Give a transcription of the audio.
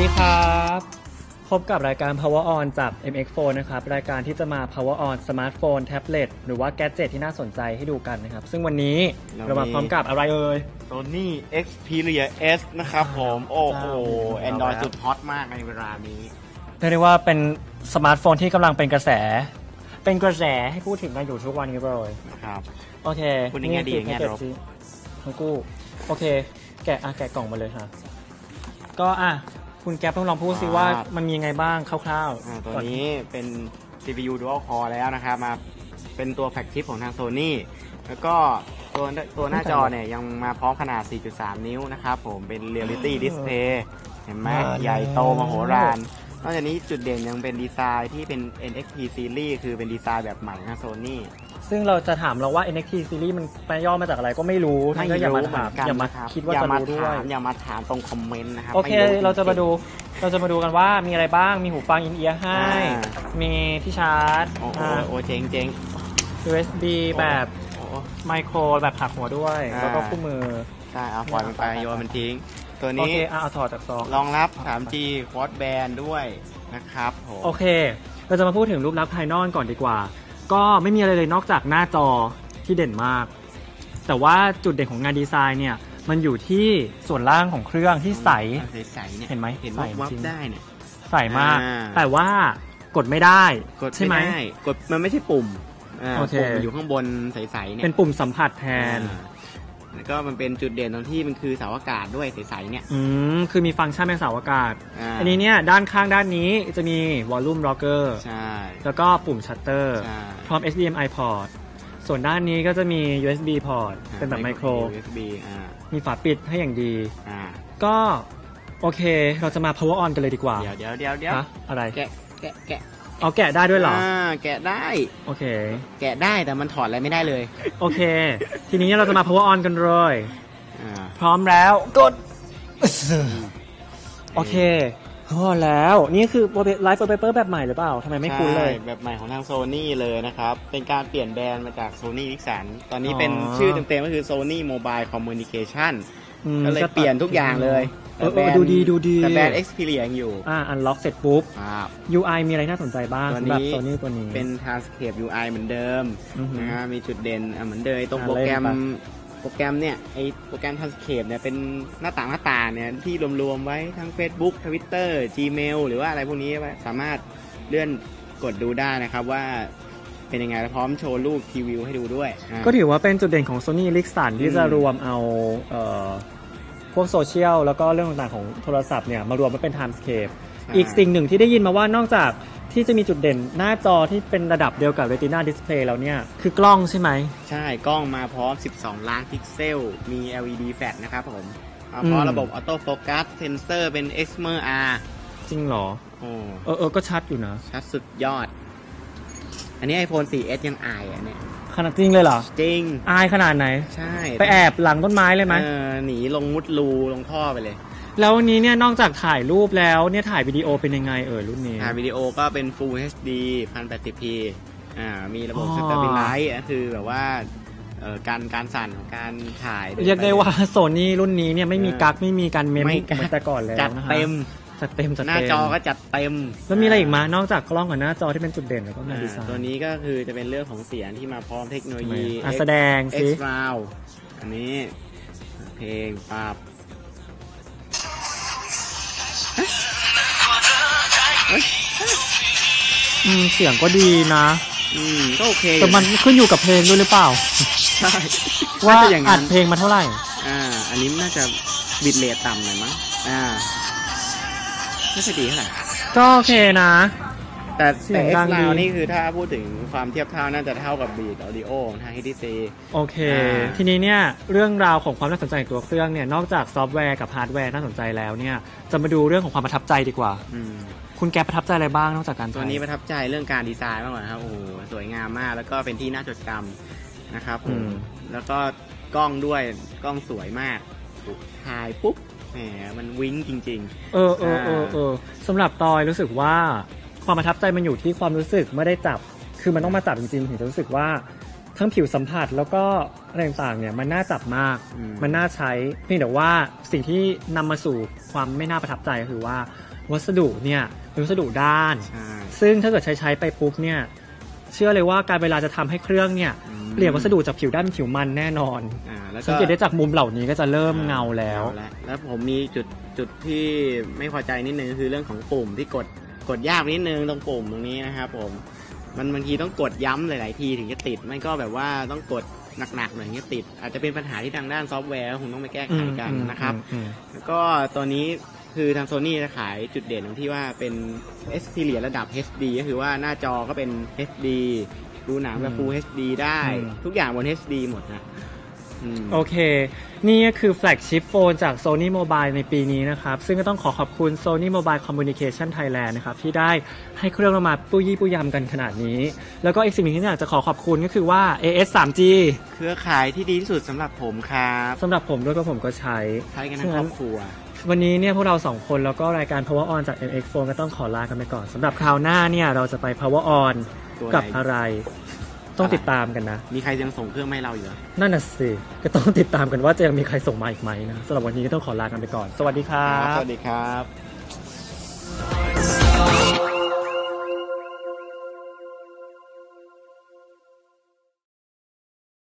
ดีครับ พบกับรายการ Power On จาก MX4 นะครับ รายการที่จะมา Power On สมาร์ทโฟน แท็บเล็ต หรือว่าแกดเจ็ตที่น่าสนใจให้ดูกันนะครับ ซึ่งวันนี้เราเรามามีพร้อมกับอะไรเอ่ย Sony Xperia S นะครับผม โอ้โหจ้า Android สุดฮอตมากในเวลานี้เรียกได้ว่าเป็นสมาร์ทโฟนที่กำลังเป็นกระแส เป็นกระแสให้พูดถึงกันอยู่ทุกวันนี้เลยนะครับ โอเคพูดในแง่ดีคือแง่ลบแพ็กเกจทั้งกู้ โอเค แกะอะแกะกล่องมาเลยค่ะ ก็อะ คุณแก๊ปต้องลองพูดสิว่ามันมียังไงบ้างคร่าวอ่าๆตัวก่อนี้เป็น CPU Dual Core แล้วนะครับมาเป็นตัวแฟลกชิปของทาง Sony แล้วก็ตัวตัวหน้าจอเนี่ยยังมาพร้อมขนาด 4.3 นิ้วนะครับผมเป็น Reality Display เห็นไหมมาแล้วใหญ่โตมโหฬารนอกจากนี้จุดเด่นยังเป็นดีไซน์ที่เป็น NXT Series คือเป็นดีไซน์แบบใหม่ของทาง Sony ซึ่งเราจะถามเราว่า NXT series มันแปลย่อมาจากอะไรก็ไม่รู้ท่านก็อย่ามาถามเหนกันอย่ามานะครับคิดว่าอย่าจะมารู้ด้วถายมอย่ามาถามตรงคอมเมนต์นะครับโอเคไม่จงๆเราจะมาดูเราจะมาดูกันว่ามีอะไรบ้างมีหูฟังอินเอียร์ให้อ่ามีที่ชาร์จโอ้โหอ่าโอ้เจ๋งเจ๋ง USB แบบโอ้ไมโครแบบหักหัวด้วยอ่าแล้วก็คู่มือใช่เอาปล่อยมันไปโยนมันทิ้ง ตัวโอนี้เคอะเอาถอดจากซองรองรับ 3G Quad Band ด้วยนะครับผมโอเค เราจะมาพูดถึงรูปลักษณ์ภายนอกก่อนดีกว่า ก็ไม่มีอะไรเลยนอกจากหน้าจอที่เด่นมาก แต่ว่าจุดเด่นของงานดีไซน์เนี่ย มันอยู่ที่ส่วนล่างของเครื่องที่ใส ใสๆเนี่ยเห็นไหมเห็นใสวับจริงๆได้เนี่ย ใสมาก อ่า แต่ว่ากดไม่ได้กดใช่ไหม ไม่ได้กดมันไม่ใช่ปุ่มอ่าโอเค ปุ่มมันอยู่ข้างบนใสๆเนี่ยเป็นปุ่มสัมผัสแทน อ่า แล้วก็มันเป็นจุดเด่นตรงที่มันคือเสาอากาศด้วยใสๆเนี่ย อืม คือมีฟังก์ชันเป็นเสาอากาศาอันนี้เนี่ย ด้านข้างด้านนี้จะมี volume rocker ใช่ แล้วก็ปุ่มชัตเตอร์ ใช่ พร้อม HDMI port ส่วนด้านนี้ก็จะมี USB port เป็นแบบไมโคร USB อ่ามีฝาปิดให้อย่างดี อ่าก็โอเค เราจะมา power on กันเลยดีกว่าเดี๋ยวเดี๋ยวเดี๋ยวเดี๋ยวฮะอะไร แกะแกะแกะ เอาแกะได้ด้วยเหรออ่าแกะได้ โอเค แกะได้แต่มันถอดอะไรไม่ได้เลยโอเค ทีนี้เราจะมา power on กันเลย อ่าพร้อมแล้วกด โอเคพอแล้ว นี่คือ Live Wallpaper แบบใหม่หรือเปล่าทำไมไม่คุ้นเลย ใช่แบบใหม่ของทางโซนี่เลยนะครับ เป็นการเปลี่ยนแบรนด์มาจากโซนี่ดิสันตอนนี้เป็นอ๋อ ชื่อเต็มๆก็คือ Sony Mobile Communication อืม ก็เลยเปลี่ยนทุกอย่างเลยเออเอแต่อแบรนดูดีดูดีแต่แบรนด์ Xperia ยังอยู่ อ่า unlock เสร็จปุ๊บครับ UI มีอะไรน่าสนใจบ้างตัวสำหรับนี้โซนี่ตัวนี้ เป็น Taskcape UI เหมือนเดิมอือหือนะฮะมีจุดเด่นอะเหมือนเดิมตรงอะโปรแกรมเล่นไปโปรแกรมเนี่ยไอโปรแกรม Taskcape เนี่ยเป็นหน้าต่างหน้าต่างเนี่ยที่รวมๆไว้ทั้ง Facebook Twitter Gmail หรือว่าอะไรพวกนี้ไว้สามารถเลื่อนกดดูได้นะครับว่า เป็นยังไงแล้วพร้อมโชว์รูปทีวิวให้ดูด้วยอะก็ถือว่าเป็นจุดเด่นของ Sony Ericsson ที่อืมจะรวมเอาเอ่อพวกโซเชียลแล้วก็เรื่องต่างๆของโทรศัพท์เนี่ยมารวมมาเป็น Timescape อีกสิ่งหนึ่งที่ได้ยินมาว่านอกจากที่จะมีจุดเด่นหน้าจอที่เป็นระดับเดียวกับ Retina Display แล้วเนี่ย คือกล้องใช่ไหม ใช่กล้องมาพร้อม 12 ล้านพิกเซล มี LED flash นะครับผมมาพร้อมอืม ระบบออโต้โฟกัสเซนเซอร์เป็น Exmer R จริงเหรอ โอ้เออเออก็ชัดอยู่นะ ชัดสุดยอด อันนี้ iPhone 4S ยังอายอะเนี่ยขนาดจริงเลยเหรอ จริง อายขนาดไหน ใช่ไปแอบหลังต้นไม้เลยไหมเออหนีลงมุดรูลงท่อไปเลย แล้ววันนี้เนี่ยนอกจากถ่ายรูปแล้วเนี่ยถ่ายวิดีโอเป็นยังไงเออรุ่นนี้ ถ่ายวิดีโอก็เป็น Full HD 1080p อ่ามีระบบ อ๋อ Stabilize ก็คือแบบว่าเอ่อการการสั่นของการถ่าย เรียกได้ว่าโซนี่รุ่นนี้เนี่ยไม่มีเออกักไม่มีการเมมไม่เหมือนแต่ก่อนแล้วจัดนะคะเต็ม จัดเต็มจัดหน้าเต็มจอก็จัดเต็มแล้วมีอะไรอีกมานอกจากกล้องกับหน้าจอที่เป็นจุดเด่นแล้วก็งาดีไซอ่าตัวนี้ก็คือจะเป็นเรื่องของเสียงที่มาพร้อมเทคโนโลยีอะแสดง X สิ Round อันนี้เพลงปราบอืมเสียงก็ดีนะ อืมก็โอเคอยู่แต่มันขึ้นอยู่กับเพลงด้วยหรือเปล่า ใช่ว่าน่จะอย่งอันั้ดนเพลงมาเท่าไหร่ อ่า อันนี้น่าจะบิดเรทต่ำหน่อยมั้งอ่า ไม่ใช่ดีเท่าไหร่ก็โอเคนะ แต่เสีแต่ยง X ดังดี Round นี่คือถ้าพูดถึงความเทียบเท่าน่าจะเท่ากับบีดออดิโอของทาง HTC โอเค อ่า ทีนี้เนี่ยเรื่องราวของความน่าสนใจของตัวเครื่องเนี่ยนอกจากซอฟต์แวร์กับฮาร์ดแวร์น่าสนใจแล้วเนี่ยจะมาดูเรื่องของความประทับใจดีกว่าอืมคุณแกประทับใจอะไรบ้างนอกจากการตัวนี้ประทับใจเรื่องการดีไซน์มากกว่านะครับโอ้โหสวยงามมาก แล้วก็เป็นที่น่าจดจำนะครับผอืมม แล้วก็กล้องด้วยกล้องสวยมากถ่ายปุ๊บ แหมมันวิ้งจริง เออเออเออเออสำหรับตอยรู้สึกว่าความประทับใจมันอยู่ที่ความรู้สึกไม่ได้จับ คือมันต้องมาจับจริงๆถึงจะรู้สึกว่าทั้งผิวสัมผัสแล้วก็อะไรต่างๆเนี่ยมันน่าจับมาก อืม มันน่าใช้เพียงแต่ว่าสิ่งที่นำมาสู่ความไม่น่าประทับใจก็คือว่า วัสดุเนี่ยเป็นวัสดุด้านใช่ซึ่งถ้าเกิดใช้ใช้ไปปุ๊บเนี่ยเชื่อเลยว่าการเวลาจะทำให้เครื่องเนี่ยอืม เปลี่ยนวัสดุจากผิวด้านเป็นผิวมันแน่นอนอ่าแล้วก็สังเกตได้จากมุมเหล่านี้ก็จะเริ่มเงาแล้วเงาแล้วแล้วผมมีจุดจุดที่ไม่พอใจนิดนึงคือเรื่องของปุ่มที่กดกดยากนิดนึงตรงปุ่มตรงนี้นะครับผมมันบางทีต้องกดย้ำหลาย ๆ ทีถึงจะติดไม่ก็แบบว่าต้องกดหนักๆหน่อยถึงจะติด อาจจะเป็นปัญหาที่ทางด้านซอฟต์แวร์คงต้องไปแก้ไขกันนะครับอืมแล้วก็ตัวนี้คือทางโซนี่จะขายจุดเด่นตรงที่ว่าเป็น s p เหรียระดับ HD ก็คือว่าหน้าจอก็เป็น HD ดูหนังแบบ Full HD ได้ ทุกอย่างบน HD หมดนะอืมโอเค นี่ก็คือแฟลกชิพโฟนจาก Sony Mobile ในปีนี้นะครับ ซึ่งก็ต้องขอขอบคุณ Sony Mobile Communication Thailand นะครับ ที่ได้ให้เครื่องเรามาปุ้ยี่ปุยยำกันขนาดนี้ แล้วก็อีกสิ่งหนึ่งที่อยากจะขอขอบคุณก็คือว่า AS 3G เครือข่ายที่ดีที่สุดสำหรับผมครับสำหรับผมด้วยก็ผมก็ใช้ ใช้กันทั้งครอบครัว วันนี้เนี่ยพวกเราสองคนแล้วก็รายการ Power On จาก MX Phone ก็ต้องขอลากันไปก่อนสำหรับคราวหน้าเนี่ยเราจะไป Power On ตัวอะไร กับอะไร ต้องติดตามกันนะ มีใครยังส่งเครื่องไม่เราอยู่เหรนั่นน่ะสิ ก็ต้องติดตามกันว่าจะยังมีใครส่งมาอีกไหมนะสำหรับวันนี้ก็ต้องขอลากันไปก่อน สวัสดีครับ สวัสดีครับ